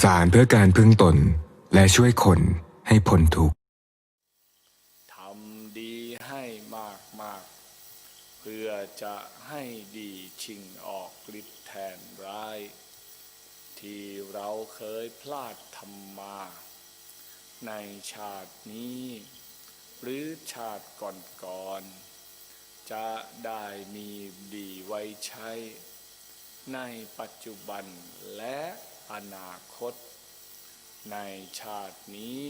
สื่อสารเพื่อการพึ่งตนและช่วยคนให้พ้นทุกข์ทำดีให้มากมากเพื่อจะให้ดีชิงออกฤทธิ์แทนร้าย ที่เราเคยพลาดทำมา ในชาตินี้ หรือชาติก่อนๆจะได้มีดีไว้ใช้ ในปัจจุบันและ อนาคต ในชาตินี้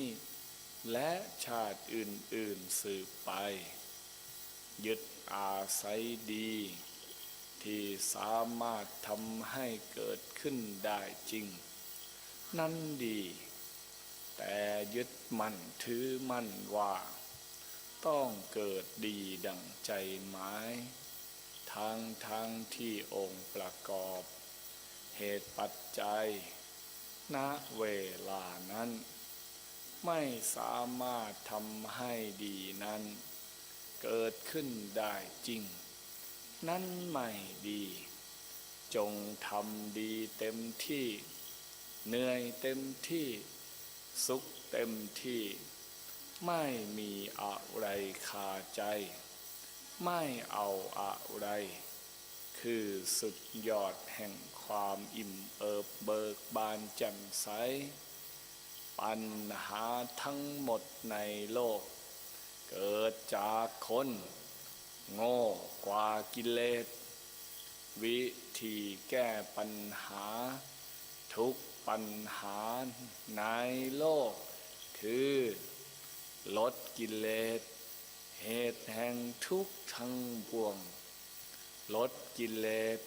และชาติอื่น ๆสืบไป ยึดอาศัยดี ที่สามารถทำให้เกิดขึ้นได้จริง นั่นดี แต่ยึดมั่นถือมั่นว่า ต้องเกิดดีดังใจหมายทางทางที่องค์ประกอบ เหตุปัจจัย ณเวลานั้น ไม่สามารถทำให้ดีนั้น เกิดขึ้นได้จริง นั่นไม่ดี จงทำดีเต็มที่ เหนื่อยเต็มที่ สุขเต็มที่ ไม่มีอะไรคาใจ ไม่เอาอะไร คือสุดยอดแห่งความอิ่มเอิบเบิกบานแจ่มใส ปัญหาทั้งหมดในโลก เกิดจากคน โง่กว่ากิเลส วิธีแก้ปัญหา ทุกปัญหาในโลก คือ ลดกิเลส เหตุแห่งทุกข์ทั้งปวง ลดกิเลส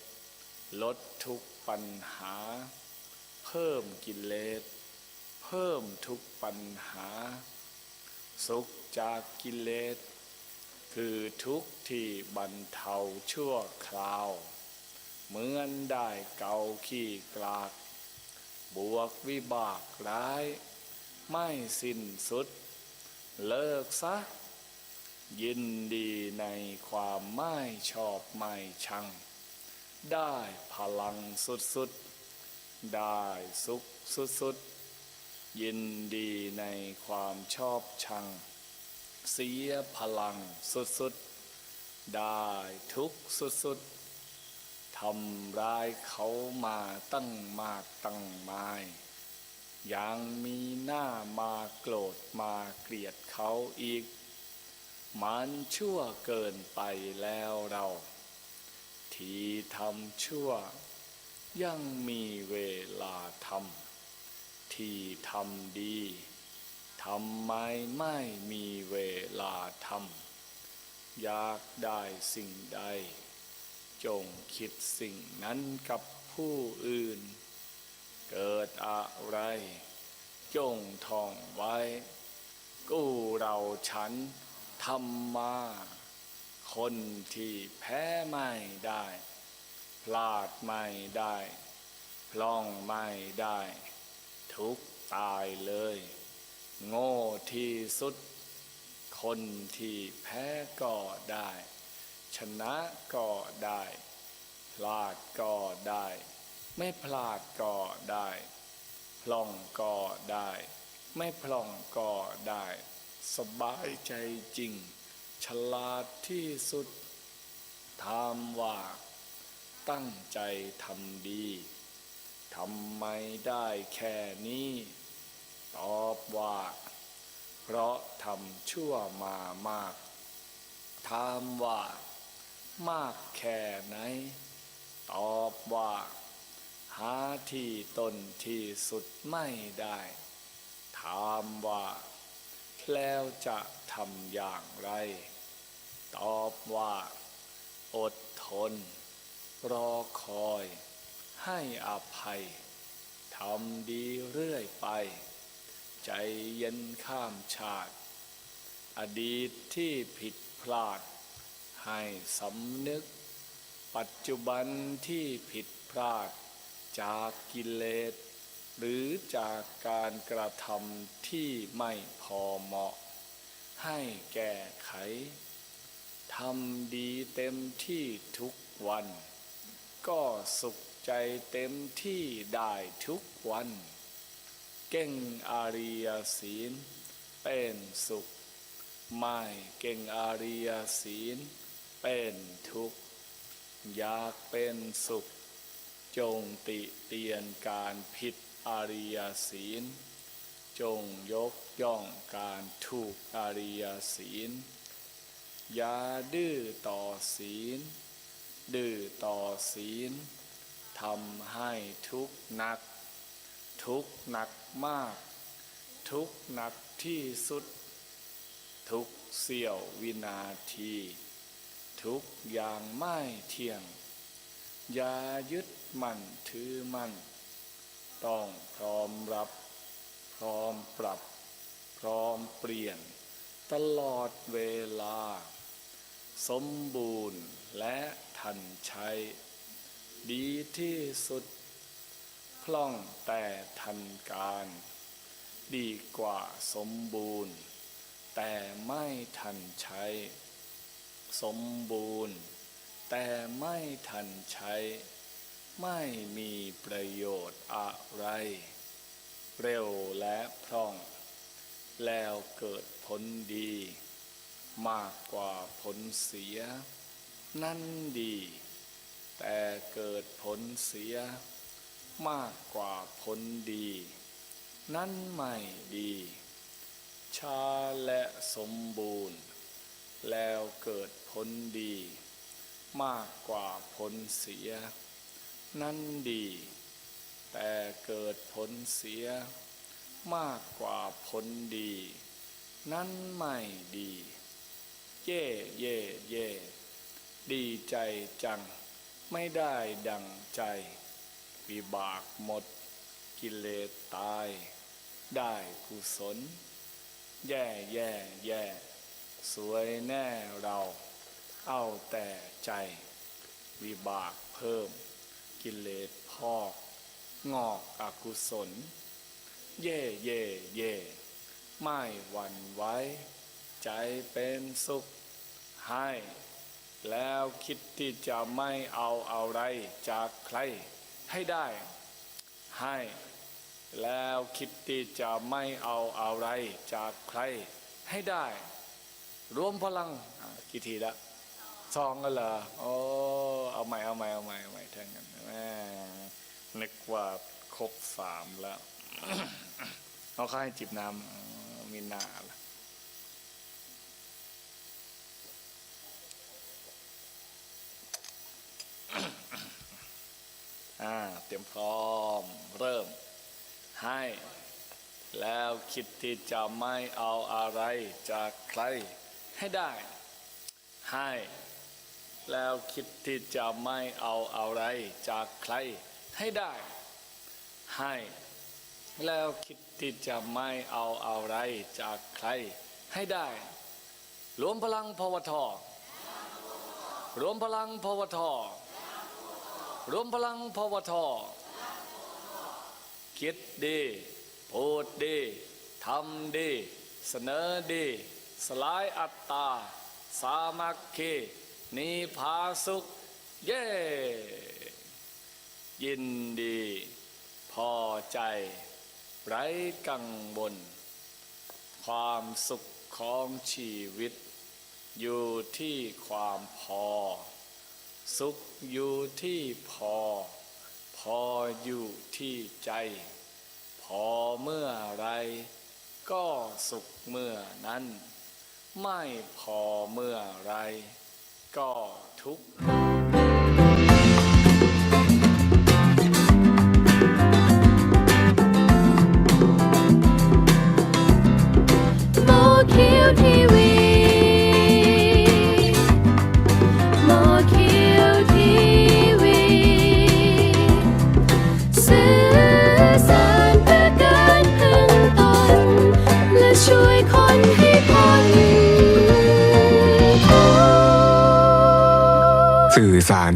ลดทุกปัญหา เพิ่มกิเลส เพิ่มทุกปัญหา สุขจากกิเลส คือทุกที่บรรเทาชั่วคราว เหมือนได้เกาขี้กลาก บวกวิบากร้าย ไม่สิ้นสุด เลิกซะ ยินดีในความไม่ชอบไม่ชัง ได้พลังสุดๆ ได้สุขสุดๆ ยินดีในความชอบชัง เสียพลังสุดๆ ได้ทุกข์สุดๆ ทำร้ายเขามาตั้งมากตั้งมายยังมีหน้ามาโกรธมาเกลียดเขาอีก มันชั่วเกินไปแล้วเรา ที่ทำชั่ว ยังมีเวลาทำที่ทำดีทำไมไม่มีเวลาทำอยากได้สิ่งใด จงคิดสิ่งนั้นกับผู้อื่น เกิดอะไร จงท่องไว้ กู้เราฉัน ทำมา คนที่แพ้ไม่ได้ พลาดไม่ได้ พล่องไม่ได้ ทุกตายเลย โง่ที่สุด คนที่แพ้ก็ได้ ชนะก็ได้ พลาดก็ได้ ไม่พลาดก็ได้ พล่องก็ได้ ไม่พล่องก็ได้ สบายใจจริง ฉลาดที่สุดถามว่า ตั้งใจทำดีทำไมได้แค่นี้ ตอบว่า เพราะทำชั่วมามากถามว่า มากแค่ไหน ตอบว่า หาที่ตนที่สุดไม่ได้ถามว่า แล้วจะทำอย่างไร ตอบว่า อดทน รอคอย ให้อภัยทำดีเรื่อยไป ใจเย็นข้ามชาติ อดีตที่ผิดพลาด ให้สำนึก ปัจจุบันที่ผิดพลาดจากกิเลส หรือจากการกระทำที่ไม่พอเหมาะ ให้แก้ไขทำดีเต็มที่ทุกวัน ก็สุขใจเต็มที่ได้ทุกวัน เก่งอาริยศีล เป็นสุข ไม่เก่งอาริยศีล เป็นทุกข์ อยากเป็นสุข จงติเตียนการผิด อริยศีล จงยกย่องการถูกอริยศีล อย่าดื้อต่อศีล ดื้อต่อศีลทำให้ทุกหนัก ทุกหนักมาก ทุกหนักที่สุด ทุกเสี้ยววินาที ทุกอย่างไม่เที่ยง อย่ายึดมั่นถือมั่น ต้องพร้อมรับ พร้อมปรับ พร้อมเปลี่ยน ตลอดเวลา สมบูรณ์และทันใช้ ดีที่สุด คล่องแต่ทันการ ดีกว่าสมบูรณ์ แต่ไม่ทันใช้ สมบูรณ์ แต่ไม่ทันใช้ ไม่มีประโยชน์อะไร เร็วและพร่อง แล้วเกิดผลดี มากกว่าผลเสีย นั่นดี แต่เกิดผลเสีย มากกว่าผลดี นั่นไม่ดีช้าและสมบูรณ์ แล้วเกิดผลดี มากกว่าผลเสีย นั่นดี แต่เกิดผลเสีย มากกว่าผลดี นั่นไม่ดี เย่เย่เย่ดีใจจัง ไม่ได้ดังใจ วิบากหมด กิเลสตาย ได้กุศล แย่แย่แย่สวยแน่เรา เอาแต่ใจ วิบากเพิ่ม กิเลสพอกงอกอกุศล เย่เย่เย่ไม่หวั่นไหวใจเป็นสุขให้ แล้วคิดที่จะไม่เอาอะไรจากใครให้ได้ ให้ แล้วคิดที่จะไม่เอาอะไรจากใครให้ได้ รวมพลังกี่ทีละ สองก็เหรอโอ้เอาใหม่เอาใหม่เอาใหม่เอาใหม่ทั้งนั้นแม่นึกว่าครบสามแล้วเอาข้าให้จิบน้ำมีนาละอ่าเตรียมพร้อม เริ่ม ให้ แล้วคิดที่จะไม่เอาอะไรจากใครให้ได้ ให้ แล้วคิดที่จะไม่เอาอะไรจากใครให้ได้ ให้ แล้วคิดที่จะไม่เอาอะไรจากใครให้ได้รวมพลังพวทรวมพลังพวทรวมพลังพวทคิดดีพูดดีทำดี เสนอดี สลายอัตตา สามัคคี นิพาสุข เย้ยินดี พอใจ ไร้กังวลความสุขของชีวิต อยู่ที่ความพอ สุขอยู่ที่พอ พออยู่ที่ใจ พอเมื่อไร ก็สุขเมื่อนั้น ไม่พอเมื่อไร ก็ทุกข์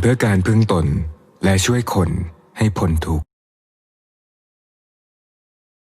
พื่อการพึ่งตนและช่วยคนให้พ้นทุกข์